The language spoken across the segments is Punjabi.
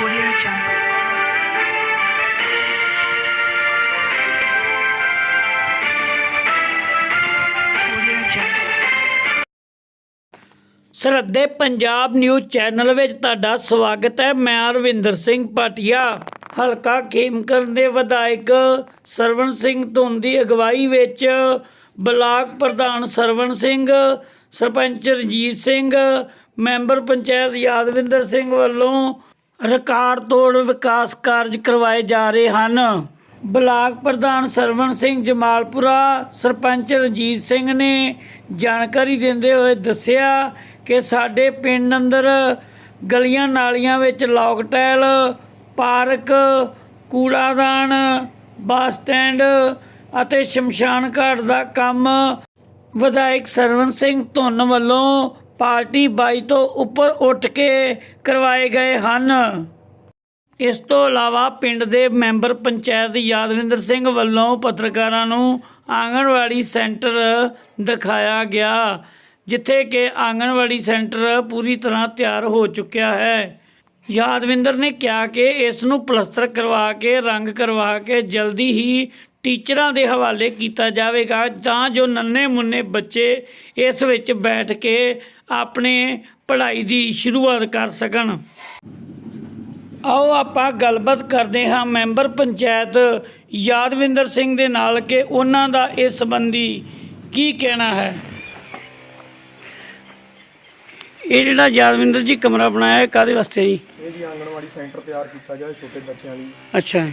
Audio Jungle. ਸਰਹੱਦੇ ਪੰਜਾਬ ਨਿਊਜ਼ ਚੈਨਲ ਵਿੱਚ ਤੁਹਾਡਾ ਸਵਾਗਤ ਹੈ। ਮੈਂ ਰਵਿੰਦਰ ਸਿੰਘ ਪਾਟਿਆ ਹਲਕਾ ਖੇਮਕਰ ਦੇ ਵਿਧਾਇਕ ਸਰਵਣ ਸਿੰਘ ਧੁੰਦ ਦੀ ਅਗਵਾਈ ਵਿੱਚ ਬਲਾਕ ਪ੍ਰਧਾਨ ਸਰਵਣ ਸਿੰਘ, ਸਰਪੰਚ ਰਣਜੀਤ ਸਿੰਘ, ਮੈਂਬਰ ਪੰਚਾਇਤ ਯਾਦਵਿੰਦਰ ਸਿੰਘ ਵੱਲੋਂ ਰਿਕਾਰਡ ਤੋੜ ਵਿਕਾਸ ਕਾਰਜ ਕਰਵਾਏ ਜਾ ਰਹੇ ਹਨ। ਬਲਾਕ ਪ੍ਰਧਾਨ ਸਰਵਣ ਸਿੰਘ ਜਮਾਲਪੁਰਾ, ਸਰਪੰਚ ਰਣਜੀਤ ਸਿੰਘ ਨੇ ਜਾਣਕਾਰੀ ਦਿੰਦੇ ਹੋਏ ਦੱਸਿਆ ਕਿ ਸਾਡੇ ਪਿੰਡ ਅੰਦਰ ਗਲੀਆਂ ਨਾਲੀਆਂ ਵਿੱਚ ਲੌਕ ਟੈਲ ਪਾਰਕ, ਕੂੜਾਦਾਨ, ਬੱਸ ਸਟੈਂਡ ਅਤੇ ਸ਼ਮਸ਼ਾਨ ਘਾਟ ਦਾ ਕੰਮ ਵਿਧਾਇਕ ਸਰਵਨ ਸਿੰਘ ਧੁੰਨ ਵੱਲੋਂ ਪਾਰਟੀ ਬਾਈ ਤੋਂ ਉੱਪਰ ਉੱਠ ਕੇ ਕਰਵਾਏ ਗਏ ਹਨ। ਇਸ ਤੋਂ ਇਲਾਵਾ ਪਿੰਡ ਦੇ ਮੈਂਬਰ ਪੰਚਾਇਤ ਯਾਦਵਿੰਦਰ ਸਿੰਘ ਵੱਲੋਂ ਪੱਤਰਕਾਰਾਂ ਨੂੰ ਆਂਗਣਵਾੜੀ ਸੈਂਟਰ ਦਿਖਾਇਆ ਗਿਆ, ਜਿੱਥੇ ਕਿ ਆਂਗਣਵਾੜੀ ਸੈਂਟਰ ਪੂਰੀ ਤਰ੍ਹਾਂ ਤਿਆਰ ਹੋ ਚੁੱਕਿਆ ਹੈ। ਯਾਦਵਿੰਦਰ ਨੇ ਕਿਹਾ ਕਿ ਇਸ ਨੂੰ ਪਲਸਤਰ ਕਰਵਾ ਕੇ, ਰੰਗ ਕਰਵਾ ਕੇ ਜਲਦੀ ਹੀ ਟੀਚਰਾਂ ਦੇ ਹਵਾਲੇ ਕੀਤਾ ਜਾਵੇਗਾ ਤਾਂ ਜੋ ਨੰਨੇ ਮੁੰਨੇ ਬੱਚੇ ਇਸ ਵਿੱਚ ਬੈਠ ਕੇ ਆਪਣੇ ਪੜ੍ਹਾਈ ਦੀ ਸ਼ੁਰੂਆਤ ਕਰ ਸਕਣ। ਆਓ ਆਪਾਂ ਗੱਲਬਾਤ ਕਰਦੇ ਹਾਂ ਮੈਂਬਰ ਪੰਚਾਇਤ ਯਾਦਵਿੰਦਰ ਸਿੰਘ ਦੇ ਨਾਲ ਕਿ ਉਹਨਾਂ ਦਾ ਇਸ ਸੰਬੰਧੀ ਕੀ ਕਹਿਣਾ ਹੈ। ਇਹ ਜਿਹੜਾ ਯਾਦਵਿੰਦਰ ਜੀ ਕਮਰਾ ਬਣਾਇਆ ਹੈ ਕਾਦੇ ਵਾਸਤੇ ਜੀ? ਇਹ ਜੀ ਆਂਗਣਵਾੜੀ ਸੈਂਟਰ ਤਿਆਰ ਕੀਤਾ ਜਾਏ ਛੋਟੇ ਬੱਚਿਆਂ ਲਈ। ਅੱਛਾ।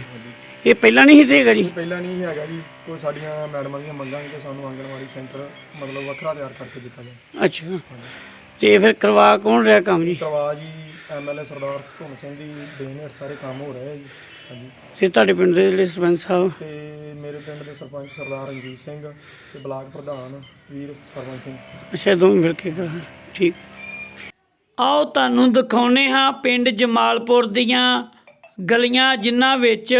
ਇਹ ਪਹਿਲਾਂ ਨਹੀਂ ਸੀ ਦੇਗਾ ਜੀ? ਪਹਿਲਾਂ ਨਹੀਂ ਹੈਗਾ ਜੀ। ਕੋਈ ਸਾਡੀਆਂ ਮੈਡਮਾਂ ਦੀਆਂ ਮੰਗਾਂ ਕਿ ਸਾਨੂੰ ਆਂਗਣਵਾੜੀ ਸੈਂਟਰ ਮਤਲਬ ਵੱਖਰਾ ਤਿਆਰ ਕਰਕੇ ਦਿੱਤਾ ਜਾਏ ਅੱਛਾ। ਤੇ ਫਿਰ ਕਰਵਾ ਕੌਣ ਰਿਹਾ ਕੰਮ ਜੀ? ਕਰਵਾ ਜੀ ਐਮਐਲਏ ਸਰਦਾਰ ਧੁੰਨ ਸਿੰਘ ਦੀ ਦੇਣ ਹੇਠ ਸਾਰੇ ਕੰਮ ਹੋ ਰਹੇ ਆ ਜੀ। ਹਾਂਜੀ। ਤੇ ਤੁਹਾਡੇ ਪਿੰਡ ਦੇ ਜਿਹੜੇ ਸਰਪੰਚ ਸਾਹਿਬ? ਤੇ ਮੇਰੇ ਪਿੰਡ ਦੇ ਸਰਪੰਚ ਸਰਦਾਰ ਰਣਜੀਤ ਸਿੰਘ ਤੇ ਬਲਾਕ ਪ੍ਰਧਾਨ ਵੀਰ ਸਰਵਨ ਸਿੰਘ। ਅੱਛਾ ਦੋਵੇਂ ਮਿਲ ਕੇ ਕਰਾਂ ਠੀਕ। ਆਓ ਤੁਹਾਨੂੰ ਦਿਖਾਉਨੇ ਹਾਂ ਪਿੰਡ ਜਮਾਲਪੁਰ ਦੀਆਂ ਗਲੀਆਂ ਜਿਨ੍ਹਾਂ ਵਿੱਚ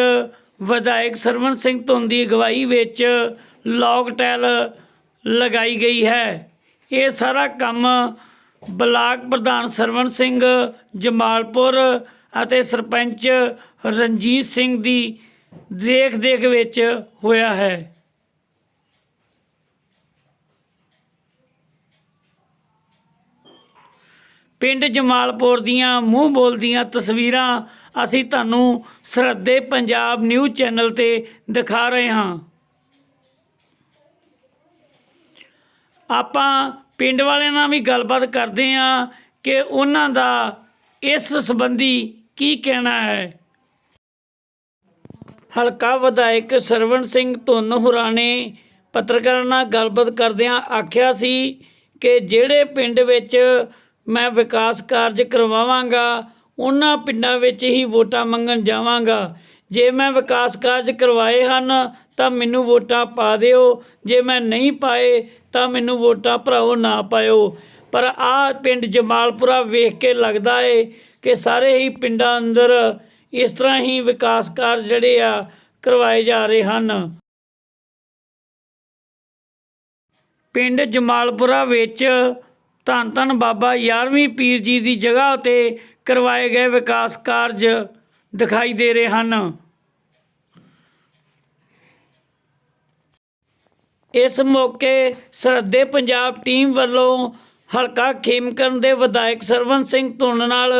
ਵਿਧਾਇਕ ਸਰਵਨ ਸਿੰਘ ਧੁੰਦ ਦੀ ਅਗਵਾਈ ਵਿੱਚ ਲੌਕ ਟੈਲ ਲਗਾਈ ਗਈ ਹੈ। ਇਹ ਸਾਰਾ ਕੰਮ ਬਲਾਕ ਪ੍ਰਧਾਨ ਸਰਵਨ ਸਿੰਘ, ਜਮਾਲਪੁਰ ਅਤੇ ਸਰਪੰਚ ਰਣਜੀਤ ਸਿੰਘ ਦੀ ਦੇਖ ਦੇਖ ਵਿੱਚ ਹੋਇਆ ਹੈ। ਪਿੰਡ ਜਮਾਲਪੁਰ ਦੀਆਂ ਮੂੰਹ ਬੋਲਦੀਆਂ ਤਸਵੀਰਾਂ ਅਸੀਂ ਤੁਹਾਨੂੰ ਸਰਹੱਦੇ ਪੰਜਾਬ ਨਿਊਜ਼ ਚੈਨਲ ਤੇ ਦਿਖਾ ਰਹੇ ਹਾਂ। ਆਪਾਂ ਪਿੰਡ ਵਾਲਿਆਂ ਨਾਲ ਵੀ ਗੱਲਬਾਤ ਕਰਦੇ ਹਾਂ ਕਿ ਉਹਨਾਂ ਦਾ ਇਸ ਸੰਬੰਧੀ ਕੀ ਕਹਿਣਾ ਹੈ। ਹਲਕਾ ਵਿਧਾਇਕ ਸਰਵਣ ਸਿੰਘ ਧੁੰਨ ਹੁਰਾਂ ਨੇ ਪੱਤਰਕਾਰਾਂ ਨਾਲ ਗੱਲਬਾਤ ਕਰਦਿਆਂ ਆਖਿਆ ਸੀ ਕਿ ਜਿਹੜੇ ਪਿੰਡ ਵਿੱਚ ਮੈਂ ਵਿਕਾਸ ਕਾਰਜ ਕਰਵਾਵਾਂਗਾ ਉਹਨਾਂ ਪਿੰਡਾਂ ਵਿੱਚ ਹੀ ਵੋਟਾਂ ਮੰਗਣ ਜਾਵਾਂਗਾ। ਜੇ ਮੈਂ ਵਿਕਾਸ ਕਾਰਜ ਕਰਵਾਏ ਹਨ, ਤਾਂ ਮੈਨੂੰ ਵੋਟਾਂ ਪਾ ਦਿਓ। ਜੇ ਮੈਂ ਨਹੀਂ ਪਾਏ, ਤਾਂ ਮੈਨੂੰ ਵੋਟਾਂ ਭਰਾਓ ਨਾ ਪਾਇਓ। ਪਰ ਆਹ ਪਿੰਡ ਜਮਾਲਪੁਰਾ ਵੇਖ ਕੇ ਲੱਗਦਾ ਏ ਕਿ ਸਾਰੇ ਹੀ ਪਿੰਡਾਂ ਅੰਦਰ ਇਸ ਤਰ੍ਹਾਂ ਹੀ ਵਿਕਾਸ ਕਾਰਜ ਜਿਹੜੇ ਆ, ਕਰਵਾਏ ਜਾ ਰਹੇ ਹਨ। ਪਿੰਡ ਜਮਾਲਪੁਰਾ ਵਿੱਚ ਧੰਨ ਧੰਨ ਬਾਬਾ 11ਵੀਂ ਪੀਰ ਜੀ ਦੀ ਜਗ੍ਹਾ ਤੇ ਕਰਵਾਏ ਗਏ ਵਿਕਾਸ ਕਾਰਜ ਦਿਖਾਈ ਦੇ ਰਹੇ ਹਨ। ਇਸ ਮੌਕੇ ਸਰਹੱਦੇ ਪੰਜਾਬ ਟੀਮ ਵੱਲੋਂ ਹਲਕਾ ਖੇਮਕਰਨ ਦੇ ਵਿਧਾਇਕ ਸਰਵਨ ਸਿੰਘ ਧੁੰਨ ਨਾਲ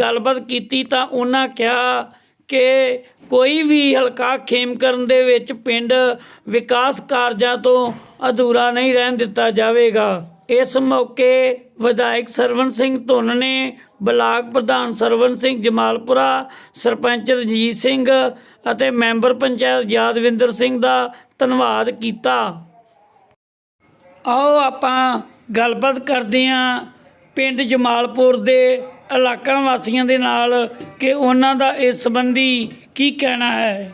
ਗੱਲਬਾਤ ਕੀਤੀ ਤਾਂ ਉਹਨਾਂ ਕਿਹਾ ਕਿ ਕੋਈ ਵੀ ਹਲਕਾ ਖੇਮਕਰਨ ਦੇ ਵਿੱਚ ਪਿੰਡ ਵਿਕਾਸ ਕਾਰਜਾਂ ਤੋਂ ਅਧੂਰਾ ਨਹੀਂ ਰਹਿਣ ਦਿੱਤਾ ਜਾਵੇਗਾ। ਇਸ ਮੌਕੇ ਵਿਧਾਇਕ ਸਰਵਨ ਸਿੰਘ ਧੁੰਨ ਨੇ ਬਲਾਕ ਪ੍ਰਧਾਨ ਸਰਵਨ ਸਿੰਘ ਜਮਾਲਪੁਰਾ, ਸਰਪੰਚ ਰਣਜੀਤ ਸਿੰਘ ਅਤੇ ਮੈਂਬਰ ਪੰਚਾਇਤ ਯਾਦਵਿੰਦਰ ਸਿੰਘ ਦਾ ਧੰਨਵਾਦ ਕੀਤਾ। ਆਓ ਆਪਾਂ ਗੱਲਬਾਤ ਕਰਦੇ ਹਾਂ ਪਿੰਡ ਜਮਾਲਪੁਰ ਦੇ ਇਲਾਕਾ ਵਾਸੀਆਂ ਦੇ ਨਾਲ ਕਿ ਉਹਨਾਂ ਦਾ ਇਸ ਸੰਬੰਧੀ ਕੀ ਕਹਿਣਾ ਹੈ।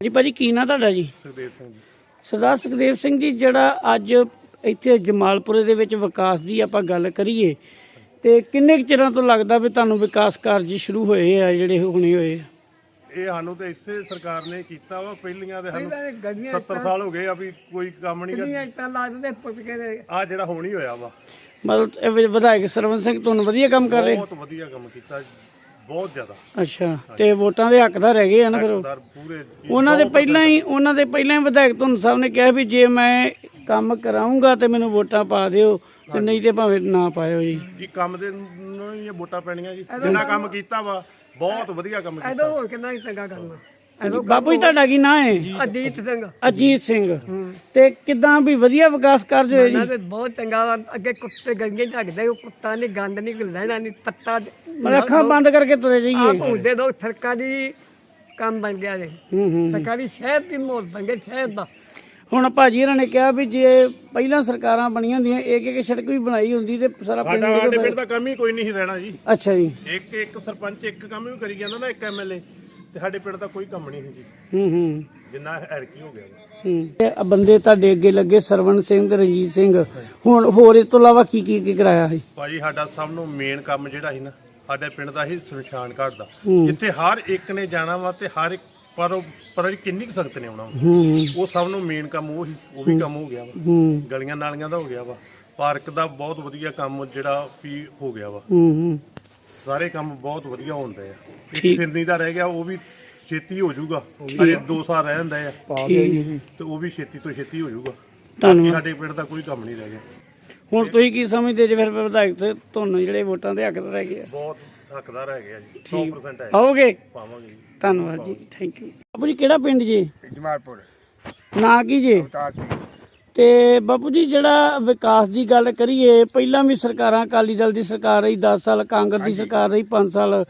ਜੀ ਭਾਜੀ, ਕੀ ਨਾਂ ਤੁਹਾਡਾ ਜੀ? ਸੁਖਦੇਵ ਸਿੰਘ ਜੀ। ਸਰਦਾਰ ਸੁਖਦੇਵ ਸਿੰਘ ਜੀ ਜਿਹੜਾ ਅੱਜ ਇੱਥੇ ਜਮਾਲਪੁਰੇ ਦੇ ਵਿੱਚ ਵਿਕਾਸ ਦੀ ਆਪਾਂ ਗੱਲ ਕਰੀਏ ਤੇ ਕਿੰਨੇ ਕੁ ਚਿਰਾਂ ਤੋਂ ਲੱਗਦਾ ਵੀ ਤੁਹਾਨੂੰ ਵਿਕਾਸ ਕਾਰਜ ਸ਼ੁਰੂ ਹੋਏ ਆ ਜਿਹੜੇ ਹੁਣੇ ਹੋਏ ਆ? ਇਹ ਸਾਨੂੰ ਤੇ ਇਸੇ ਸਰਕਾਰ ਨੇ ਕੀਤਾ ਵਾ ਪਹਿਲੀਆਂ ਦੇ ਸਾਨੂੰ 70 ਸਾਲ ਹੋ ਗਏ ਆ ਵੀ ਕੋਈ ਕੰਮ ਨਹੀਂ ਇੱਟਾਂ ਲਾ ਦਿੰਦੇ ਪੁੱਟ ਕੇ ਆ ਜਿਹੜਾ ਹੁਣ ਹੋਇਆ ਵਾ। ਮਤਲਬ ਇਹ ਵਿਧਾਇਕ ਸਰਵਨ ਸਿੰਘ ਤੁਹਾਨੂੰ ਵਧੀਆ ਕੰਮ ਕਰ ਰਹੇ? ਬਹੁਤ ਵਧੀਆ ਕੰਮ ਕੀਤਾ। ਬਹੁਤ ਜ਼ਿਆਦਾ। ਅੱਛਾ ਤੇ ਵੋਟਾਂ ਦੇ ਹੱਕਦਾਰ ਹੈਗੇ ਆ ਨਾ ਫਿਰ ਉਹ। ਦਰ ਪੂਰੇ ਉਹਨਾਂ ਦੇ ਪਹਿਲਾਂ ਹੀ ਉਹਨਾਂ ਦੇ ਪਹਿਲਾਂ ਹੀ ਵਿਧਾਇਕ ਤੁਹਾਨੂੰ ਸਾਹਿਬ ਨੇ ਕਿਹਾ ਵੀ ਜੇ ਮੈਂ ਕੰਮ ਕਰਾਉਂਗਾ ਤੇ ਮੈਨੂੰ ਵੋਟਾਂ ਪਾ ਦਿਓ ਤੇ ਨਹੀਂ ਤੇ ਭਾਵੇਂ ਨਾ ਪਾਇਓ ਜੀ। ਇਹ ਕੰਮ ਦੇ ਨੂੰ ਹੀ ਇਹ ਵੋਟਾਂ ਪੈਣੀਆਂ ਜੀ। ਜਿੰਨਾ ਕੰਮ ਕੀਤਾ ਵਾ ਬਹੁਤ ਵਧੀਆ ਕੰਮ ਕੀਤਾ। ਹੋਰ ਕਿੰਨਾ ਚੰਗਾ ਕਰਨਾ ਬਾਪੂ ਜੀ ਤੁਹਾਡਾ ਕੀ ਨਾਂ ਹੈ? ਅਜੀਤ ਸਿੰਘ। ਅਜੀਤ ਸਿੰਘ। ਤੇ ਕਿਦਾਂ ਵੀ ਵਧੀਆ ਵਿਕਾਸ ਕਾਰਜ ਹੋਏ ਜੀ? ਨਾ ਤੇ ਬਹੁਤ ਚੰਗਾ ਵਾ। ਅੱਗੇ ਕੁੱਤੇ ਗੰਗੇ ਝੱਗਦੇ ਉਹ ਕੁੱਤਾ ਨਹੀਂ ਗੰਦ ਨਹੀਂ ਲੈਣਾ ਨਹੀਂ ਪੱਤਾ ਅੱਖਾਂ ਬੰਦ ਕਰਕੇ ਤੁਰੇ ਆ ਜਾਈਏ ਭੁੰਦੇ ਦੋ ਸਰਕਾਰੀ ਕੰਮ ਬਣ ਗਿਆ ਜੀ। ਹੂੰ ਹੂੰ ਸਰਕਾਰੀ ਸ਼ਹਿਰ ਦੀ ਮੋੜ ਬਣ ਗਿਆ ਸ਼ਹਿਰ ਦਾ। ਹੁਣ ਭਾਜੀ ਇਹਨਾਂ ਨੇ ਕਿਹਾ ਵੀ ਜੇ ਪਹਿਲਾਂ ਸਰਕਾਰਾਂ ਬਣੀਆਂ ਹੁੰਦੀਆਂ ਇੱਕ ਇੱਕ ਸੜਕ ਵੀ ਬਣਾਈ ਹੁੰਦੀ ਤੇ ਸਾਰਾ ਪਿੰਡ ਸਾਡਾ ਦਾ ਕੰਮ ਹੀ ਕੋਈ ਨਹੀਂ ਸੀ ਰਹਿਣਾ ਜੀ। ਅੱਛਾ ਜੀ। ਇੱਕ ਇੱਕ ਸਰਪੰਚ ਇੱਕ ਕੰਮ ਵੀ ਕਰੀ ਜਾਂਦਾ ਨਾ ਇੱਕ ਐਮਐਲਏ ਤੇ ਸਾਡੇ ਪਿੰਡ ਦਾ ਕੋਈ ਕੰਮ ਨਹੀਂ ਸੀ ਜੀ। ਹੂੰ ਹੂੰ। ਜਿੰਨਾ ਐਰਕੀ ਹੋ ਗਿਆ। ਹੂੰ। ਆਹ ਬੰਦੇ ਤੁਹਾਡੇ ਅੱਗੇ ਲੱਗੇ ਸਰਵਣ ਸਿੰਘ ਤੇ ਰਣਜੀਤ ਸਿੰਘ। ਹੁਣ ਹੋਰ ਇਸ ਤੋਂ ਇਲਾਵਾ ਕੀ ਕੀ ਕੀ ਕਰਾਇਆ ਸੀ? ਭਾਜੀ ਸਾਡਾ ਸਭ ਨੂੰ ਮੇਨ ਕੰਮ ਜਿਹੜਾ ਸੀ ਨਾ ਸਾਡੇ ਪਿੰਡ ਦਾ ਹੀ ਸ਼ਮਸ਼ਾਨ ਘਾਟ ਦਾ। ਹੂੰ। ਜਿੱਥੇ ਹਰ ਇੱਕ ਨੇ ਜਾਣਾ ਵਾ ਤੇ ਹਰ ਇੱਕ ਪਰ ਉਹ- ਪਰ ਕਿੰਨੀ ਕੁ ਸਖਤ ਨੇ ਆਉਣਾ ਵਾ। ਹੂੰ ਉਹ ਸਭ ਨੂੰ ਮੇਨ ਕੰਮ ਉਹ ਹੀ ਉਹ ਵੀ ਕੰਮ ਹੋ ਗਿਆ ਵਾ। ਹੂੰ। ਗਲੀਆਂ ਨਾਲੀਆਂ ਦਾ ਹੋ ਗਿਆ ਵਾ। ਪਾਰਕ ਦਾ ਬਹੁਤ ਵਧੀਆ ਕੰਮ ਜਿਹੜਾ ਵੀ ਹੋ ਗਿਆ ਵਾ। ਹੂੰ ਹੂੰ। ਸਾਰੇ ਕੰਮ ਬਹੁਤ ਵਧੀਆ ਹੁੰਦੇ ਆ। ਇੱਕ। ਫਿਰਨੀ ਦਾ ਰਹਿ ਗਿਆ ਉਹ ਵੀ ਛੇਤੀ ਹੋ ਜਾਊਗਾ। ਅਜੇ 2 ਸਾਲ ਰਹਿ ਜਾਂਦੇ ਆ। ਤੇ ਉਹ ਵੀ ਛੇਤੀ ਤੋਂ ਛੇਤੀ ਹੋ ਜਾਊਗਾ। ਧੰਨਵਾਦ। ਸਾਡੇ ਪਿੰਡ ਦਾ ਕੋਈ ਕੰਮ ਨਹੀਂ ਰਹਿ ਗਿਆ। ਹੁਣ ਤੁਸੀਂ ਕੀ ਸਮਝਦੇ ਜੇ ਫਿਰ ਵਿਧਾਇਕ ਤੇ ਤੁਹਾਨੂੰ ਜਿਹੜੇ ਵੋਟਾਂ ਦੇ ਹੱਕਦਾਰ ਹੈਗੇ ਆ? ਬਹੁਤ ਹੱਕਦਾਰ ਹੈਗੇ ਆ ਜੀ। 100% ਹੈ ਆਓਗੇ? ਪਾਵਾਂਗੇ ਜੀ। ਧੰਨਵਾਦ ਜੀ। ਥੈਂਕ ਯੂ ਬਾਪੂ ਜੀ ਕਿਹੜਾ ਪਿੰਡ ਜੀ? ਜਮਾਲਪੁਰ। ਨਾਂ ਕੀ ਜੀ? ਅਵਤਾਰ ਸਿੰਘ। ਤੇ ਬਾਪੂ ਜੀ ਜਿਹੜਾ ਵਿਕਾਸ ਦੀ ਗੱਲ ਕਰੀਏ ਪਹਿਲਾਂ ਵੀ ਸਰਕਾਰਾਂ ਅਕਾਲੀ ਦਲ ਦੀ ਸਰਕਾਰ ਰਹੀ 10 ਸਾਲ ਕਾਂਗਰਸ ਦੀ ਸਰਕਾਰ ਰਹੀ 5 ਸਾਲ।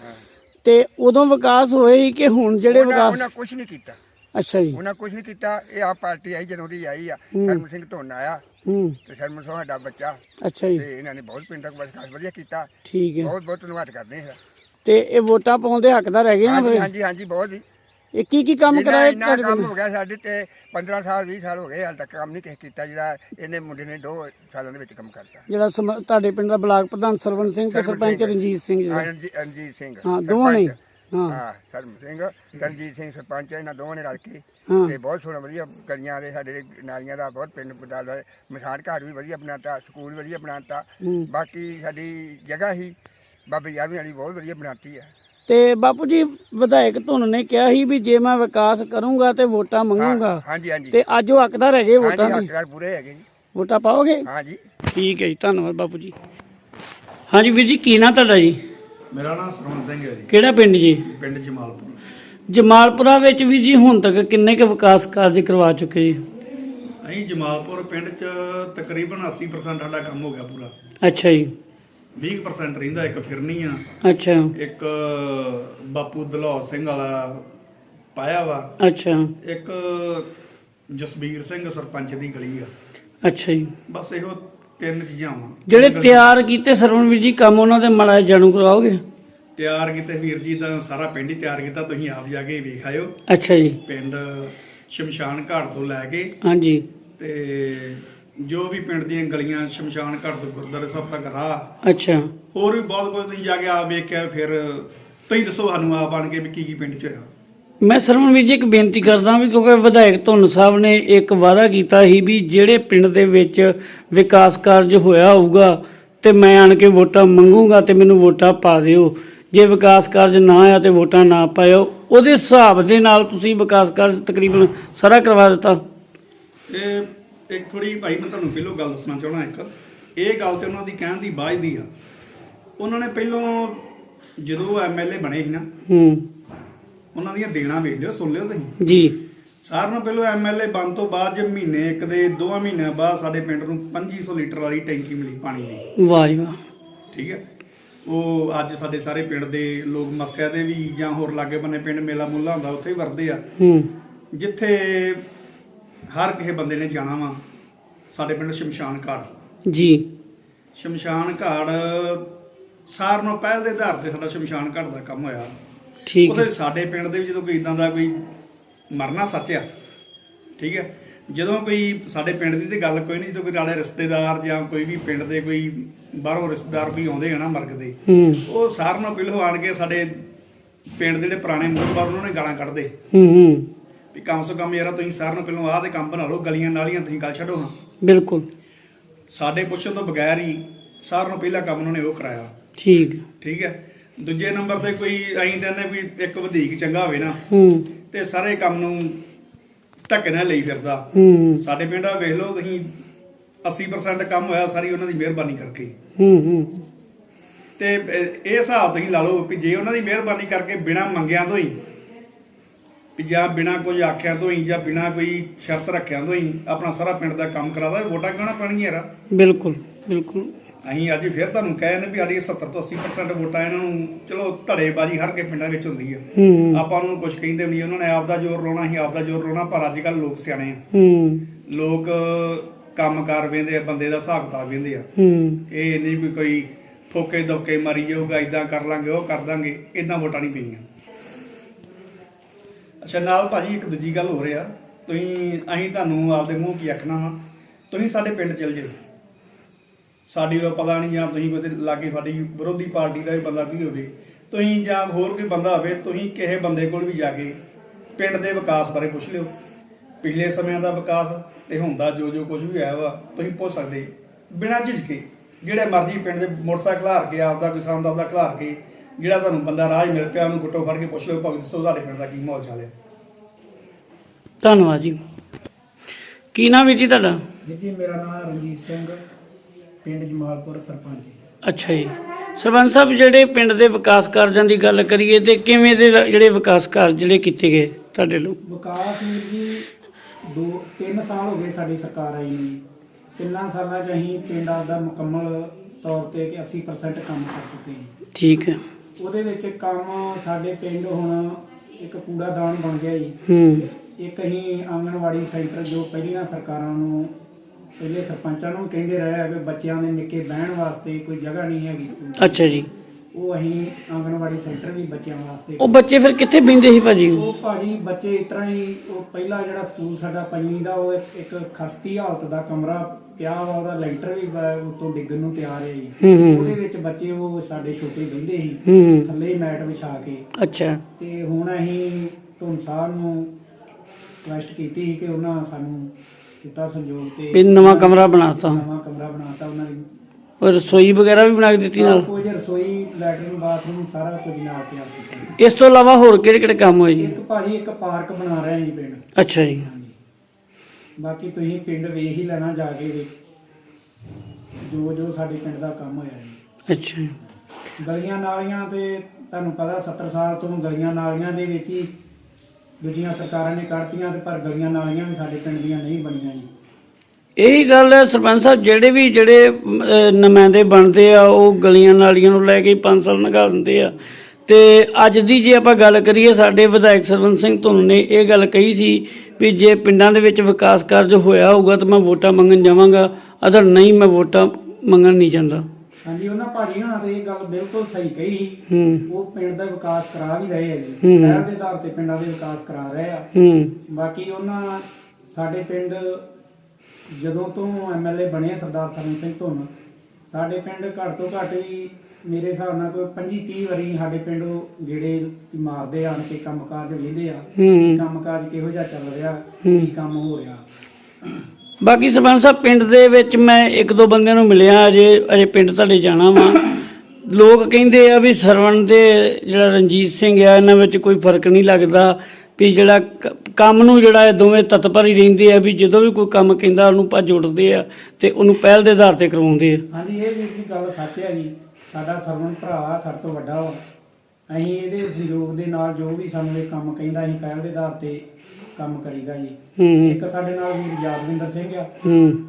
ਤੇ ਉਦੋਂ ਵਿਕਾਸ ਹੋਏ ਸੀ ਕਿ ਹੁਣ ਜਿਹੜੇ ਵਿਕਾਸ ਉਹਨਾਂ ਕੁਝ ਨਹੀਂ ਕੀਤਾ। ਅੱਛਾ ਜੀ। ਉਹਨਾਂ ਕੁਝ ਨਹੀਂ ਕੀਤਾ। ਇਹ ਆ ਪਾਰਟੀ ਆਈ ਜਦੋਂ ਦੀ ਆਈ ਆ ਸ਼ਰਮ ਸਿੰਘ ਧੁੰਨ ਆਇਆ। ਹੂੰ। ਤੇ ਸ਼ਰਮ ਸਿੰਘ ਸਾਡਾ ਬੱਚਾ। ਅੱਛਾ ਜੀ। ਤੇ ਇਹਨਾਂ ਨੇ ਬਹੁਤ ਪਿੰਡ ਤੱਕ ਵਿਕਾਸ ਵਧੀਆ ਕੀਤਾ। ਠੀਕ ਹੈ। ਬਹੁਤ ਬਹੁਤ ਧੰਨਵਾਦ ਕਰਦੇ ਹਾਂ। ਤੇ ਇਹ ਵੋਟਾਂ ਪਾਉਣ ਦੇ ਹੱਕਦਾਰ ਹੈਗੇ ਨਾ ਹਾਂਜੀ? ਹਾਂਜੀ ਹਾਂਜੀ ਬਹੁਤ ਹੀ ਇਹ ਕੀ ਕੀ ਕੰਮ ਕਰਾਏ ਇੰਨਾ ਤੁਹਾਡੇ ਕੰਮ ਕੋਲ? ਹੋ ਗਿਆ ਸਾਡੇ ਤੇ 15 ਸਾਲ 20 ਸਾਲ ਹੋ ਗਏ ਹਾਲ ਤੱਕ ਕੰਮ ਨਹੀਂ ਕਿਸੇ ਕੀਤਾ ਜਿਹੜਾ ਇਹਨੇ ਮੁੰਡੇ ਨੇ ਦੋ ਸਾਲਾਂ ਦੇ ਵਿੱਚ ਕੰਮ ਕਰਤਾ। ਜਿਹੜਾ ਸਮ- ਤੁਹਾਡੇ ਪਿੰਡ ਦਾ ਬਲਾਕ ਪ੍ਰਧਾਨ ਸਰਵਨ ਸਿੰਘ ਤੇ ਸਰਪੰਚ। ਰਣਜੀਤ ਸਿੰਘ ਹਾਂ, ਜੀ ਰਣਜੀ- ਰਣਜੀਤ ਸਿੰਘ। ਹਾਂ ਦੋਵਾਂ ਨੇ? ਸਰਪੰਚ। ਹਾਂ। ਹਾਂ ਸ਼ਰਮ ਸਿੰਘ ਰਣਜੀਤ ਸਿੰਘ ਸਰਪੰਚ ਇਹਨਾਂ ਦੋਵਾਂ ਨੇ ਰਲ ਕੇ। ਹਾਂ। ਤੇ ਬਹੁਤ ਸੋਹਣਾ ਵਧੀਆ ਗਲੀਆਂ ਦੇ ਸਾਡੇ ਨਾਲੀਆਂ ਦਾ ਬਹੁਤ ਪਿੰਡ ਬਦਲ ਮਸਾਨ ਘਾਟ ਵੀ ਵਧੀਆ ਬਣਾਤਾ ਸਕੂਲ ਵਧੀਆ ਬਣਾਤਾ। ਹੂੰ। ਬਾਕੀ ਸਾਡੀ ਜਗ੍ਹਾ ਹੀ ਬਾਬੇ ਯਾਰ ਵਾਲੀ ਬਹੁਤ ਵਧੀਆ ਬਣਾਤੀ ਹੈ। ਤੇ ਬਾਪੂ ਜੀ ਵਿਧਾਇਕ ਤੁਹਾਨੂੰ ਨੇ ਕਿਹਾ ਸੀ ਵੀ ਜੇ ਮੈਂ ਵਿਕਾਸ ਕਰੂੰਗਾ ਤੇ ਵੋਟਾਂ ਮੰਗੂੰਗਾ। ਹਾਂਜੀ ਹਾਂਜੀ। ਤੇ ਅੱਜ ਉਹ ਹੱਕਦਾਰ ਹੈਗੇ ਵੋਟਾਂ ਦੀ। ਹੱਕਦਾਰ ਪੂਰੇ ਹੈਗੇ ਜੀ। ਵੋਟਾਂ ਪਾਓਗੇ? ਹਾਂਜੀ। ਠੀਕ ਹੈ ਜੀ ਧੰਨਵਾਦ ਬਾਪੂ ਜੀ। ਹਾਂਜੀ ਵੀਰ ਜੀ ਕੀ ਨਾਂ ਤੁਹਾਡਾ ਜੀ? ਮੇਰਾ ਨਾਮ ਸਰਵਨ ਸਿੰਘ ਹੈ ਜੀ। ਕਿਹੜਾ ਪਿੰਡ ਜੀ? ਪਿੰਡ ਜਮਾਲਪੁਰ। ਜਮਾਲਪੁਰਾ ਵਿੱਚ ਵੀ ਜੀ ਹੁਣ ਤੱਕ ਕਿੰਨੇ ਕੁ ਵਿਕਾਸ ਕਾਰਜ ਕਰਵਾ ਚੁੱਕੇ ਜੀ? ਅਸੀਂ ਜਮਾਲਪੁਰ ਪਿੰਡ 'ਚ ਤਕਰੀਬਨ 80% ਸਾਡਾ ਕੰਮ ਹੋ ਗਿਆ ਪੂਰਾ। ਅੱਛਾ ਜੀ। 20% ਰਹਿੰਦਾ ਇੱਕ ਫਿਰਨੀ ਆ। ਅੱਛਾ। ਇੱਕ ਬਾਪੂ ਦਲੌਰ ਸਿੰਘ ਵਾਲਾ ਪਾਇਆ ਵਾ। ਅੱਛਾ। ਇੱਕ ਜਸਬੀਰ ਸਿੰਘ ਸਰਪੰਚ ਦੀ ਗਲੀ ਆ। ਅੱਛਾ ਜੀ। ਬਸ ਇਹੋ ਤਿੰਨ ਚੀਜ਼ਾਂ ਵਾ। ਜਿਹੜੇ ਤਿਆਰ ਕੀਤੇ ਸਰਵਣ ਵੀਰ ਜੀ ਕੰਮ ਉਹਨਾਂ ਦੇ ਮਾੜਾ ਜਾਣੂ ਕਰਵਾਓਗੇ? ਤਿਆਰ ਕੀਤੇ ਵੀਰ ਜੀ ਦਾ ਸਾਰਾ ਪਿੰਡ ਹੀ ਤਿਆਰ ਕੀਤਾ। ਤੁਸੀਂ ਆਪ ਜਾ ਕੇ ਵੇਖ ਆਇਓ। ਅੱਛਾ ਜੀ। ਪਿੰਡ ਸ਼ਮਸ਼ਾਨ ਘਾਟ ਤੋਂ ਲੈ ਕੇ ਹਾਂਜੀ। ਤੇ ਜੋ ਵੀ ਪਿੰਡ ਦੀਆਂ ਗਲੀਆਂ ਸ਼ਮਸ਼ਾਨ ਘਾਟ ਤੋਂ ਗੁਰਦੁਆਰੇ ਸਾਹਿਬ ਤੱਕ ਰਾਹ ਅੱਛਾ। ਹੋਰ ਵੀ ਬਹੁਤ ਕੁਝ ਤੁਸੀਂ ਜਾ ਕੇ ਆਪ ਵੇਖ ਕੇ ਫਿਰ ਤੁਸੀਂ ਦੱਸੋ ਸਾਨੂੰ ਆਪ ਬਣ ਕੇ ਵੀ ਕੀ ਕੀ ਪਿੰਡ ਚ ਹੋਇਆ ਮੈਂ ਸਰਵਣ ਵੀਰ ਜੀ ਇੱਕ ਬੇਨਤੀ ਕਰਦਾ ਵੀ ਕਿਉਂਕਿ ਵਿਧਾਇਕ ਧੁੰਨ ਸਾਹਿਬ ਨੇ ਇੱਕ ਵਾਅਦਾ ਕੀਤਾ ਸੀ ਵੀ ਜਿਹੜੇ ਪਿੰਡ ਦੇ ਵਿੱਚ ਵਿਕਾਸ ਕਾਰਜ ਹੋਇਆ ਹੋਊਗਾ ਤੇ ਮੈਂ ਆਣ ਕੇ ਵੋਟਾਂ ਮੰਗੂਗਾ ਤੇ ਮੈਨੂੰ ਵੋਟਾਂ ਪਾ ਦਿਓ। ਜੇ ਵਿਕਾਸ ਕਾਰਜ ਨਾ ਆਇਆ ਤੇ ਵੋਟਾਂ ਨਾ ਪਾਇਓ। ਉਹਦੇ ਹਿਸਾਬ ਦੇ ਨਾਲ ਤੁਸੀਂ ਵਿਕਾਸ ਕਾਰਜ ਤਕਰੀਬਨ ਸਾਰਾ ਕਰਵਾ ਦਿੱਤਾ। ਇਹ ਇੱਕ ਥੋੜੀ ਭਾਈ ਮੈਂ ਤੁਹਾਨੂੰ ਪਹਿਲੋਂ ਗੱਲ ਦੱਸਣਾ ਚਾਹਣਾ ਇੱਕ। ਇਹ ਗੱਲ ਤੇ ਉਹਨਾਂ ਦੀ ਕਹਿਣ ਦੀ ਬਾਝ ਦੀ ਆ। ਉਹਨਾਂ ਨੇ ਪਹਿਲੋਂ ਜਦੋਂ ਐਮਐਲਏ ਬਣੇ ਸੀ ਨਾ ਹੂੰ। ਉਹਨਾਂ ਦੀਆਂ ਦੇਣਾ ਵੇਖ ਲਿਓ ਸੁਣ ਲਿਓ ਤੁਸੀਂ। ਜੀ। ਸਾਰਿਆਂ ਨਾਲੋਂ ਪਹਿਲੋਂ ਐਮਐਲਏ ਬਣ ਤੋਂ ਬਾਅਦ ਜੇ ਮਹੀਨੇ ਇੱਕ ਦੇ ਦੋਵਾਂ ਮਹੀਨਿਆਂ ਬਾਅਦ ਸਾਡੇ ਪਿੰਡ ਨੂੰ 2500 ਲੀਟਰ ਵਾਲੀ ਟੈਂਕੀ ਮਿਲੀ ਪਾਣੀ ਦੀ। ਵਾਹ ਜੀ ਵਾਹ। ਠੀਕ ਹੈ? ਉਹ ਅੱਜ ਸਾਡੇ ਸਾਰੇ ਪਿੰਡ ਦੇ ਲੋਕ ਮੱਸਿਆ ਦੇ ਵੀ ਜਾਂ ਹੋਰ ਲਾਗੇ ਬੰਨੇ ਪਿੰਡ ਮੇਲਾ ਮੁੱਲਾ ਹੁੰਦਾ ਉੱਥੇ ਹੀ ਵਰਦੇ ਆ। ਹੂੰ। ਜਿੱਥੇ ਹਰ ਕਿਸੇ ਬੰਦੇ ਨੇ ਜਾਣਾ ਵਾ। ਸਾਡੇ ਪਿੰਡ ਸ਼ਮਸ਼ਾਨ ਘਾਟ ਜੀ। ਸ਼ਮਸ਼ਾਨ ਘਾਟ ਸਾਰਿਆਂ ਨੂੰ ਪਹਿਲ ਦੇ ਆਧਾਰ ਤੇ ਸਾਡਾ ਸ਼ਮਸ਼ਾਨ ਘਾਟ ਦਾ ਕੰਮ ਹੋਇਆ। ਠੀਕ ਹੈ। ਉਹਦੇ ਸਾਡੇ ਪਿੰਡ ਦੇ ਵੀ ਜਦੋਂ ਕੋਈ ਇਦਾਂ ਦਾ ਕੋਈ ਮਰਨਾ ਸੱਚ ਆ ਠੀਕ ਹੈ। ਜਦੋਂ ਕੋਈ ਸਾਡੇ ਪਿੰਡ ਦੀ ਤੇ ਗੱਲ ਕੋਈ ਨਹੀਂ ਜਦੋਂ ਕੋਈ ਨਾਲੇ ਰਿਸ਼ਤੇਦਾਰ ਜਾਂ ਕੋਈ ਵੀ ਪਿੰਡ ਦੇ ਕੋਈ ਬਾਹਰੋਂ ਰਿਸ਼ਤੇਦਾਰ ਵੀ ਆਉਂਦੇ ਆ ਨਾ ਮਰਗ ਦੇ ਹੂੰ। ਉਹ ਸਾਰਿਆਂ ਨੂੰ ਪਹਿਲੋਂ ਆਣ ਕੇ ਸਾਡੇ ਪਿੰਡ ਦੇ ਜਿਹੜੇ ਪੁਰਾਣੇ ਮੋਹਬਰ ਉਹਨਾਂ ਨੇ ਗਾਲਾਂ ਕੱਢਦੇ। ਹੂੰ ਹੂੰ। ਵੀ ਕਮ ਸੋ ਕਮ ਯਾਰਾ ਤੁਸੀਂ ਸਾਰਿਆਂ ਨੂੰ ਪਹਿਲੋਂ ਆਹ ਦੇ ਕੰਮ ਬਣਾ ਲਓ ਗਲੀਆਂ ਨਾਲੀਆਂ ਤੁਸੀਂ ਗੱਲ ਛੱਡੋ ਨਾ। ਬਿਲਕੁਲ। ਸਾਡੇ ਪੁੱਛਣ ਤੋਂ ਬਗੈਰ ਹੀ ਸਾਰਿਆਂ ਨੂੰ ਪਹਿਲਾ ਕੰਮ ਉਹਨਾਂ ਨੇ ਉਹ ਕਰਾਇਆ। ਠੀਕ। ਠੀਕ ਹੈ। ਦੂਜੇ ਨੰਬਰ ਤੇ ਕੋਈ ਅਸੀਂ ਕਹਿੰਦੇ ਵੀ ਇੱਕ ਵਧੇਕ ਚੰਗਾ ਹੋਵੇ ਨਾ ਹੂੰ। ਤੇ ਸਾਰੇ ਕੰਮ ਨੂੰ ਧੱਕੇ ਨਾਲ ਲਈ ਫਿਰਦਾ। ਹੂੰ। ਸਾਡੇ ਪਿੰਡ ਆ ਵੇਖ ਲਓ ਤੁਸੀਂ 80% ਕੰਮ ਹੋਇਆ ਸਾਰੀ ਉਹਨਾਂ ਦੀ ਮਿਹਰਬਾਨੀ ਕਰਕੇ। ਹੀ। ਹੂੰ। ਤੇ ਇਹ ਇਹ ਹਿਸਾਬ ਤੁਸੀਂ ਲਾ ਲਓ ਵੀ ਜੇ ਉਹਨਾਂ ਦੀ ਮਿਹਰਬਾਨੀ ਕਰਕੇ ਬਿਨਾ ਮੰਗਿਆਂ ਤੋਂ ਹੀ ਵੀ ਜਾਂ ਬਿਨਾ ਕੁਝ ਆਖਿਆਂ ਤੋਂ ਹੀ ਜਾਂ ਬਿਨਾ ਕੋਈ ਸ਼ਰਤ ਰੱਖਿਆਂ ਤੋਂ ਹੀ ਆਪਣਾ ਸਾਰਾ ਪਿੰਡ ਦਾ ਕੰਮ ਕਰਾਦਾ ਵੋਟਾਂ ਕਿਉਂ ਨਾ ਪੈਣਗੀਆਂ ਯਾਰ? ਬਿਲਕੁਲ ਬਿਲਕੁਲ। ਅਸੀਂ ਅੱਜ ਫਿਰ ਤੁਹਾਨੂੰ ਕਹੇ ਨੇ ਵੀ ਸਾਡੀ 70 ਤੋਂ 80% ਵੋਟਾਂ ਇਹਨਾਂ ਨੂੰ ਚਲੋ ਧੜੇਬਾਜ਼ੀ ਹਰ ਕੇ ਪਿੰਡਾਂ ਵਿੱਚ ਹੁੰਦੀ ਹੂੰ। ਆਪਾਂ ਉਹਨਾਂ ਨੂੰ ਕੁਝ ਕਹਿੰਦੇ ਵੀ ਨਹੀਂ ਉਹਨਾਂ ਨੇ ਆਪਦਾ ਜ਼ੋਰ ਲਾਉਣਾ ਅਸੀਂ ਆਪਦਾ ਜ਼ੋਰ ਲਾਉਣਾ ਪਰ ਅੱਜ ਕੱਲ ਲੋਕ ਸਿਆਣੇ ਆ। ਹੂੰ। ਲੋਕ ਕੰਮ ਕਰ ਵੇਂਦੇ ਆ ਬੰਦੇ ਦਾ ਹਿਸਾਬ ਕਿਤਾਬ ਵੇਂਦੇ ਆ। ਹੂੰ। ਇਹ ਨਹੀਂ ਵੀ ਕੋਈ ਫੋਕੇ ਦਬਕੇ ਮਾਰੀ ਜਾਊਗਾ ਇਦਾਂ ਕਰ ਲਾਂਗੇ ਉਹ ਕਰ ਦਾਂਗੇ ਇਦਾਂ ਵੋਟਾਂ ਨਹੀਂ ਪੀਣੀਆਂ। ਅੱਛਾ, ਨਾਲ ਭਾਜੀ ਇੱਕ ਦੂਜੀ ਗੱਲ ਹੋ ਰਿਹਾ ਤੁਸੀਂ, ਅਸੀਂ ਤੁਹਾਨੂੰ ਆਪਦੇ ਮੂੰਹ ਕੀ ਆਖਣਾ ਵਾ? ਤੁਸੀਂ ਸਾਡੇ ਪਿੰਡ ਚਲ ਜਿਓ ਸਾਡੀ ਦਾ ਪਤਾ ਨਹੀਂ ਜਾਂ ਤੁਸੀਂ ਕੋਈ ਲਾਗੇ ਸਾਡੀ ਵਿਰੋਧੀ ਪਾਰਟੀ ਦਾ ਵੀ ਬੰਦਾ ਵੀ ਹੋਵੇ। ਤੁਸੀਂ ਜਾਂ ਹੋਰ ਕੋਈ ਬੰਦਾ ਹੋਵੇ, ਤੁਸੀਂ ਕਿਸੇ ਬੰਦੇ ਕੋਲ ਵੀ ਜਾ ਕੇ ਪਿੰਡ ਦੇ ਵਿਕਾਸ ਬਾਰੇ ਪੁੱਛ ਲਿਓ। ਪਿਛਲੇ ਸਮਿਆਂ ਦਾ ਵਿਕਾਸ ਤੇ ਹੁੰਦਾ ਜੋ ਜੋ ਕੁਝ ਵੀ ਹੋਇਆ ਵਾ, ਤੁਸੀਂ ਪੁੱਛ ਸਕਦੇ। ਬਿਨਾਂ ਝਿਜਕੇ, ਜਿਹੜੇ ਮਰਜ਼ੀ ਪਿੰਡ ਦੇ ਮੋਟਰਸਾਈਕਲ ਹਾਰ ਕੇ, ਆਪਦਾ ਕਿਸਾਨ ਦਾ ਆਪਦਾ ਖਿਲਾਰ ਕੇ ਜਿਹੜਾ ਤੁਹਾਨੂੰ ਬੰਦਾ 'ਚ ਮਿਲ ਪਿਆ ਉਹਨੂੰ ਗੁੱਟੋ ਫੜ ਕੇ ਪੁੱਛ ਲਿਓ ਭਗਤ ਦੱਸੋ ਤੁਹਾਡੇ ਪਿੰਡ ਦਾ ਕੀ ਮਾਹੌਲ ਚੱਲ ਰਿਹਾ ਧੰਨਵਾਦ ਜੀ। ਕੀ ਨਾਮ ਹੈ ਜੀ ਤੁਹਾਡਾ? ਵੀਰ ਜੀ ਮੇਰਾ ਨਾਮ ਰਣਜੀਤ ਸਿੰਘ ਪਿੰਡ ਜਮਾਲਪੁਰ ਸਰਪੰਚ। ਅੱਛਾ ਜੀ। ਸਰਪੰਚ ਸਾਹਿਬ ਜਿਹੜੇ ਪਿੰਡ ਦੇ ਵਿਕਾਸ ਕਾਰਜਾਂ ਦੀ ਗੱਲ ਕਰੀਏ ਤੇ ਕਿਵੇਂ ਦੇ ਜਿਹੜੇ ਵਿਕਾਸ ਕਾਰਜ ਜਿਹੜੇ ਕੀਤੇ ਗਏ ਤੁਹਾਡੇ ਲੋਕ? ਵਿਕਾਸ ਵੀਰ ਜੀ ਦੋ ਤਿੰਨ ਸਾਲ ਹੋ ਗਏ ਸਾਡੀ ਸਰਕਾਰ ਆਈ ਨੂੰ। ਜੀ। ਤਿੰਨਾਂ ਸਾਲਾਂ 'ਚ ਅਸੀਂ ਪਿੰਡ ਦਾ ਮੁਕੰਮਲ ਤੌਰ ਤੇ ਕਿ 80% ਕੰਮ ਕਰ ਚੁੱਕੇ ਹਾਂ। ਠੀਕ ਹੈ। ਉਹਦੇ ਵਿੱਚ ਕੰਮ ਸਾਡੇ ਪਿੰਡ ਹੁਣ ਇੱਕ ਕੂੜਾਦਾਨ ਬਣ ਗਿਆ ਜੀ। ਹੂੰ। ਇੱਕ ਅਸੀਂ ਆਂਗਣਵਾੜੀ ਸੈਂਟਰ ਜੋ ਪਹਿਲੀਆਂ ਸਰਕਾਰਾਂ ਨੂੰ ਪਹਿਲੇ ਸਰਪੰਚਾਂ ਨੂੰ ਕਹਿੰਦੇ ਰਹੇ ਆ ਕਿ ਬੱਚਿਆਂ ਦੇ ਨਿੱਕੇ ਬਹਿਣ ਵਾਸਤੇ ਕੋਈ ਜਗ੍ਹਾ ਨਹੀਂ ਹੈਗੀ ਸਕੂਲ। ਅੱਛਾ ਜੀ। ਉਹ ਅਸੀਂ ਆਂਗਣਵਾੜੀ ਸੈਂਟਰ ਵੀ ਬੱਚਿਆਂ ਵਾਸਤੇ ਉਹ ਬੱਚੇ ਫਿਰ ਕਿੱਥੇ ਬਹਿੰਦੇ ਸੀ ਭਾਜੀ? ਉਹ ਭਾਜੀ ਬੱਚੇ ਇਸ ਤਰ੍ਹਾਂ ਹੀ ਉਹ ਪਹਿਲਾ ਜਿਹੜਾ ਸਕੂਲ ਸਾਡਾ ਪੰਜਵੀਂ ਦਾ ਉਹ ਇੱਕ- ਇੱਕ ਖਸਤੀ ਹਾਲਤ ਦਾ ਕਮਰਾ ਪਿਆ ਵਾ ਉਹਦਾ ਲੈਂਟਰ ਵੀ ਬ- ਉੱਤੋਂ ਡਿੱਗਣ ਨੂੰ ਤਿਆਰ ਹੈ ਜੀ। ਹੂੰ, ਹੂੰ। ਉਹਦੇ ਵਿੱਚ ਬੱਚੇ ਉਹ ਸਾਡੇ ਛੋਟੇ ਬਹਿੰਦੇ ਸੀ ਹੂੰ ਥੱਲੇ ਮੈਟ ਵਿਛਾ ਕੇ। ਅੱਛਾ। ਤੇ ਹੁਣ ਅਸੀਂ ਧੁਨ ਸਾਹਿਬ ਨੂੰ ਰਿਕਵੈਸਟ ਕੀਤੀ ਸੀ ਕਿ ਉਹਨਾਂ ਸਾਨੂੰ ਦਿੱਤਾ ਸੰਯੋਗ ਤੇ ਵੀ ਨਵਾਂ ਕਮਰਾ ਬਣਾਤਾ। ਨਵਾਂ ਕਮਰਾ ਬਣਾਤਾ ਉਹਨਾਂ ਨੇ ਔਰ ਰਸੋਈ ਵਗੈਰਾ ਵੀ ਬਣਾ ਕੇ ਦਿੱਤੀ ਨਾਲ ਕੁਝ ਰਸੋਈ ਲੈਟਰਿਨ ਬਾਥਰੂਮ ਸਾਰਾ ਕੁਝ ਨਾਲ ਤਿਆਰ ਕੀਤਾ ਇਸ ਤੋਂ ਇਲਾਵਾ ਹੋਰ ਕਿਹੜੇ ਕਿਹੜੇ ਕੰਮ ਹੋਏ ਜੀ? ਇੱਕ ਭਾਜੀ ਇੱਕ ਪਾਰਕ ਬਣਾ ਰਹੇ ਹਾਂ ਜੀ ਪਿੰਡ। ਅੱਛਾ ਜੀ। ਬਾਕੀ ਤੁਸੀਂ ਪਿੰਡ ਵੇਖ ਹੀ ਲੈਣਾ ਜਾ ਕੇ ਵੀ ਜੋ ਜੋ ਸਾਡੇ ਪਿੰਡ ਦਾ ਕੰਮ ਹੋਇਆ ਜੀ। ਅੱਛਾ ਜੀ। ਗਲੀਆਂ ਨਾਲੀਆਂ ਤੇ ਤੁਹਾਨੂੰ ਪਤਾ 70 ਸਾਲ ਤੋਂ ਗਲੀਆਂ ਨਾਲੀਆਂ ਦੇ ਵਿੱਚ ਹੀ ਦੂਜੀਆਂ ਸਰਕਾਰਾਂ ਨੇ ਕੱਢਤੀਆਂ ਤੇ ਪਰ ਗਲੀਆਂ ਨਾਲੀਆਂ ਵੀ ਸਾਡੇ ਪਿੰਡ ਦੀਆਂ ਨਹੀਂ ਬਣੀਆਂ ਜੀ। ਇਹੀ ਗੱਲ ਹੈ ਸਰਪੰਚ ਸਾਹਿਬ ਜਿਹੜੇ ਵੀ ਜਿਹੜੇ ਅਹ, ਨੁਮਾਇੰਦੇ ਬਣਦੇ ਆ ਉਹ ਗਲੀਆਂ ਨਾਲੀਆਂ ਨੂੰ ਲੈ ਕੇ 5 ਸਾਲ ਲੰਘਾ ਦਿੰਦੇ ਆ। ਤੇ ਅੱਜ ਦੀ ਜੇ ਆਪਾਂ ਗੱਲ ਕਰੀਏ ਸਾਡੇ ਵਿਧਾਇਕ ਸਰਵੰਤ ਸਿੰਘ ਧੁੰਨ ਨੇ ਇਹ ਗੱਲ ਕਹੀ ਸੀ ਵੀ ਜੇ ਪਿੰਡਾਂ ਦੇ ਵਿੱਚ ਵਿਕਾਸ ਕਾਰਜ ਹੋਇਆ ਹੋਊਗਾ ਤਾਂ ਮੈਂ ਵੋਟਾਂ ਮੰਗਣ ਜਾਵਾਂਗਾ ਅਦਰ ਨਹੀਂ ਮੈਂ ਵੋਟਾਂ ਮੰਗਣ ਨਹੀਂ ਜਾਂਦਾ। ਹਾਂਜੀ ਉਹਨਾਂ ਭਾਜੀ ਹੁਣਾਂ ਤੇ ਇਹ ਗੱਲ ਬਿਲਕੁਲ ਸਹੀ ਕਹੀ। ਉਹ ਪਿੰਡ ਦਾ ਵਿਕਾਸ ਕਰਾ ਵੀ ਰਹੇ ਆ ਜੀ। ਹੂੰ। ਪਹਿਲ ਦੇ ਆਧਾਰ ਤੇ ਪਿੰਡਾਂ ਦੇ ਵਿਕਾਸ ਕਰਾ ਰਹੇ ਆ। ਹੂੰ। ਬਾਕੀ ਉਹਨਾਂ ਸਾਡੇ ਪਿੰਡ ਜਦੋਂ ਤੋਂ ਐਮਐਲਏ ਬਣੇ ਸਰਦਾਰ ਸਰਨ ਸਿੰਘ ਧੁੰਨ ਸਾਡੇ ਪਿੰਡ ਘੱਟ ਤੋਂ ਘੱਟ ਵੀ ਮੇਰੇ ਹਿਸਾਬ ਨਾਲ ਕੋਈ 25 30 ਵਾਰੀ ਸਾਡੇ ਪਿੰਡ ਉਹ ਗੇੜੇ ਮਾਰਦੇ ਆਣ ਕੇ ਕੰਮਕਾਜ ਵੇਖਦੇ ਆ ਕੰਮਕਾਜ ਕਿਹੋ ਜਿਹਾ ਚੱਲ ਰਿਹਾ ਕੀ ਕੰਮ ਹੋ ਰਿਹਾ। ਬਾਕੀ ਸਰਪੰਚ ਸਾਹਿਬ ਪਿੰਡ ਦੇ ਵਿੱਚ ਮੈਂ ਇੱਕ ਦੋ ਬੰਦਿਆਂ ਨੂੰ ਮਿਲਿਆ ਅਜੇ ਅਜੇ ਪਿੰਡ ਤੁਹਾਡੇ ਜਾਣਾ ਵਾ। ਲੋਕ ਕਹਿੰਦੇ ਆ ਵੀ ਸਰਵਣ ਦੇ ਜਿਹੜਾ ਰਣਜੀਤ ਸਿੰਘ ਆ ਇਹਨਾਂ ਵਿੱਚ ਕੋਈ ਫ਼ਰਕ ਨਹੀਂ ਲੱਗਦਾ। ਵੀ ਜਿਹੜਾ ਕੰਮ ਨੂੰ ਜਿਹੜਾ ਇਹ ਦੋਵੇਂ ਤਤਪਰ ਹੀ ਰਹਿੰਦੇ ਆ ਵੀ ਜਦੋਂ ਵੀ ਕੋਈ ਕੰਮ ਕਹਿੰਦਾ ਉਹਨੂੰ ਭੱਜ ਉੱਠਦੇ ਆ ਤੇ ਉਹਨੂੰ ਪਹਿਲ ਦੇ ਆਧਾਰ ਤੇ ਕਰਵਾਉਂਦੇ ਆ। ਹਾਂਜੀ ਇਹ ਵੀਰ ਜੀ ਗੱਲ ਸੱਚ ਹੈ ਜੀ। ਸਾਡਾ ਸਰਵਣ ਭਰਾ ਸਾਡੇ ਤੋਂ ਵੱਡਾ ਵਾ। ਅਸੀਂ ਇਹਦੇ ਸਹਿਯੋਗ ਦੇ ਨਾਲ ਜੋ ਵੀ ਸਾਨੂੰ ਇਹ ਕੰਮ ਕਹਿੰਦਾ ਅਸੀਂ ਪਹਿਲ ਦੇ ਆਧਾਰ ਤੇ ਕੰਮ ਕਰੀਦਾ ਜੀ। ਇੱਕ ਸਾਡੇ ਨਾਲ ਵੀਰ ਯਾਦਵਿੰਦਰ ਸਿੰਘ ਆ।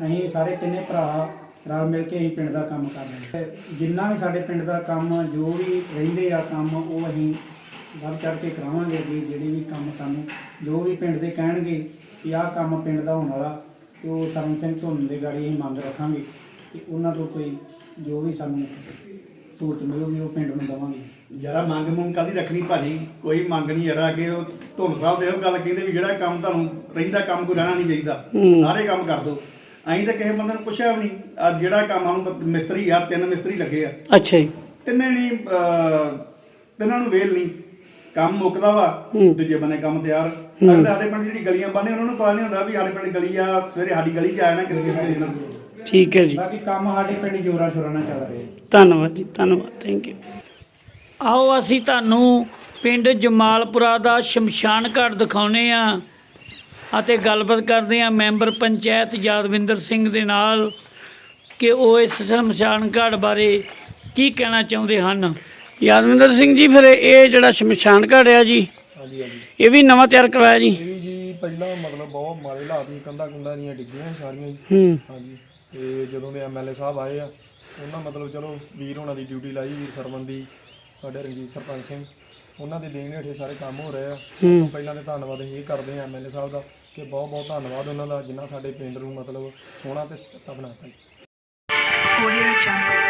ਅਸੀਂ ਸਾਰੇ ਤਿੰਨੇ ਭਰਾ ਰਲ ਮਿਲ ਕੇ ਅਸੀਂ ਪਿੰਡ ਦਾ ਕੰਮ ਕਰ ਰਹੇ ਹਾਂ ਤੇ ਜਿੰਨਾ ਵੀ ਸਾਡੇ ਪਿੰਡ ਦਾ ਕੰਮ ਜੋ ਵੀ ਰਹਿੰਦੇ ਆ ਕੰਮ ਉਹ ਅਸੀਂ ਵੱਧ ਚੜ ਕੇ ਕਰਾਵਾਂਗੇ ਅੱਗੇ ਜਿਹੜੇ ਵੀ ਕੰਮ ਸਾਨੂੰ ਜੋ ਵੀ ਪਿੰਡ ਦੇ ਕਹਿਣਗੇ ਕਿ ਆਹ ਕੰਮ ਪਿੰਡ ਦਾ ਹੋਣ ਵਾਲਾ ਤੇ ਉਹ ਸਰਨ ਸਿੰਘ ਧੁੰਨ ਦੇ ਗਾੜੀ ਅਸੀਂ ਮੰਗ ਰੱਖਾਂਗੇ ਕਿ ਉਹਨਾਂ ਤੋਂ ਕੋਈ ਜੋ ਵੀ ਸਾਨੂੰ ਸਹੂਲਤ ਮਿਲੂਗੀ ਉਹ ਪਿੰਡ ਨੂੰ ਦੇਵਾਂਗੇ। ਯਾਰਾ ਮੰਗ ਮੰਗ ਕਾਦੀ ਰੱਖਣੀ ਭਾਜੀ? ਕੋਈ ਮੰਗ ਨਹੀਂ ਯਾਰਾ ਅੱਗੇ ਉਹ ਧੁੰਨ ਸਾਹਿਬ ਦੇ ਉਹ ਗੱਲ ਕਹਿੰਦੇ ਵੀ ਜਿਹੜਾ ਕੰਮ ਤੁਹਾਨੂੰ ਰਹਿੰਦਾ ਕੰਮ ਕੋਈ ਰਹਿਣਾ ਨਹੀਂ ਚਾਹੀਦਾ ਸਾਰੇ ਕੰਮ ਕਰ ਦਿਓ ਅਸੀਂ ਤਾਂ ਕਿਸੇ ਬੰਦੇ ਨੂੰ ਪੁੱਛਿਆ ਵੀ ਨਹੀਂ ਆ ਜਿਹੜਾ ਕੰਮ ਸਾਨੂੰ ਮਿਸਤਰੀ ਆ ਤਿੰਨ ਮਿਸਤਰੀ ਲੱਗੇ ਆ। ਅੱਛਾ ਜੀ। ਤਿੰਨੇ ਨਹੀਂ ਤਿੰਨਾਂ ਨੂੰ ਵੇਲ ਨਹੀਂ। ਕੰਮ ਮੁੱਕਦਾ ਵਾ ਦੂਜੇ ਬੰਨੇ ਕੰਮ ਤਿਆਰ। ਅਗਲੇ ਸਾਡੇ ਪਿੰਡ ਜਿਹੜੀ ਗਲੀਆਂ ਬੰਨੇ ਉਹਨਾਂ ਨੂੰ ਪਤਾ ਨਹੀਂ ਹੁੰਦਾ ਵੀ ਸਾਡੇ ਪਿੰਡ ਗਲੀ ਆ ਸਵੇਰੇ ਸਾਡੀ ਗਲੀ 'ਚ ਆਇਆ ਨਾ ਕਿਤੇ ਕਿਤੇ ਨਾ ਠੀਕ ਹੈ ਜੀ। ਬਾਕੀ ਕੰਮ ਸਾਡੇ ਪਿੰਡ ਜੋਰਾਂ ਸ਼ੋਰਾਂ ਨਾਲ ਚੱਲ ਰਿਹਾ। ਧੰਨਵਾਦ ਜੀ ਧੰਨਵਾਦ ਥੈਂਕ ਯੂ ਆਓ ਅਸੀਂ ਤੁਹਾਨੂੰ ਪਿੰਡ ਜਮਾਲਪੁਰਾ ਦਾ ਸ਼ਮਸ਼ਾਨ ਘਾਟ ਦਿਖਾਉਨੇ ਆ ਅਤੇ ਗੱਲਬਾਤ ਕਰਦੇ ਆ ਮੈਂਬਰ ਪੰਚਾਇਤ ਯਾਦਵਿੰਦਰ ਸਿੰਘ ਦੇ ਨਾਲ ਕਿ ਉਹ ਇਸ ਸ਼ਮਸ਼ਾਨ ਘਾਟ ਬਾਰੇ ਕੀ ਕਹਿਣਾ ਚਾਹੁੰਦੇ ਹਨ। ਯਾਦਵਿੰਦਰ ਸਿੰਘ ਜੀ ਫਿਰ ਇਹ ਜਿਹੜਾ ਸ਼ਮਸ਼ਾਨ ਘਾਟ ਆ ਜੀ ਹਾਂਜੀ ਹਾਂਜੀ। ਇਹ ਵੀ ਨਵਾਂ ਤਿਆਰ ਕਰਵਾਇਆ ਜੀ? ਇਹ ਵੀ ਜੀ ਪਹਿਲਾਂ ਮਤਲਬ ਬਹੁਤ ਮਾੜੇ ਹਾਲਾਤ ਸੀ ਕੰਧਾਂ ਕੁੰਧਾਂ ਦੀਆਂ ਡਿੱਗੀਆਂ ਸੀ ਸਾਰੀਆਂ ਜੀ। ਹੂੰ। ਹਾਂਜੀ ਤੇ ਜਦੋਂ ਦੇ ਐਮਐਲਏ ਸਾਹਿਬ ਆਏ ਆ ਉਹਨਾਂ ਮਤਲਬ ਚਲੋ ਵੀਰ ਹੋਣਾ ਦੀ ਡਿਊਟੀ ਲਾਈ ਵੀਰ ਸਰਵਨ ਦੀ ਸਾਡੇ ਰਣਜੀਤ ਸਰਪੰਚ ਸਿੰਘ ਉਹਨਾਂ ਦੇ ਦੇਣ ਹੇਠੇ ਸਾਰੇ ਕੰਮ ਹੋ ਰਹੇ ਆ। ਹੂੰ। ਪਹਿਲਾਂ ਤੇ ਧੰਨਵਾਦ ਅਸੀਂ ਇਹ ਕਰਦੇ ਹਾਂ ਐਮਐਲਏ ਸਾਹਿਬ ਦਾ ਕਿ ਬਹੁਤ ਬਹੁਤ ਧੰਨਵਾਦ ਉਹਨਾਂ ਦਾ ਜਿਨ੍ਹਾਂ ਸਾਡੇ ਪਿੰਡ ਨੂੰ ਮਤਲਬ ਸੋਹਣਾ ਤੇ ਸਟਾ ਬਣਾਤਾ ਜੀ Audio Jungle.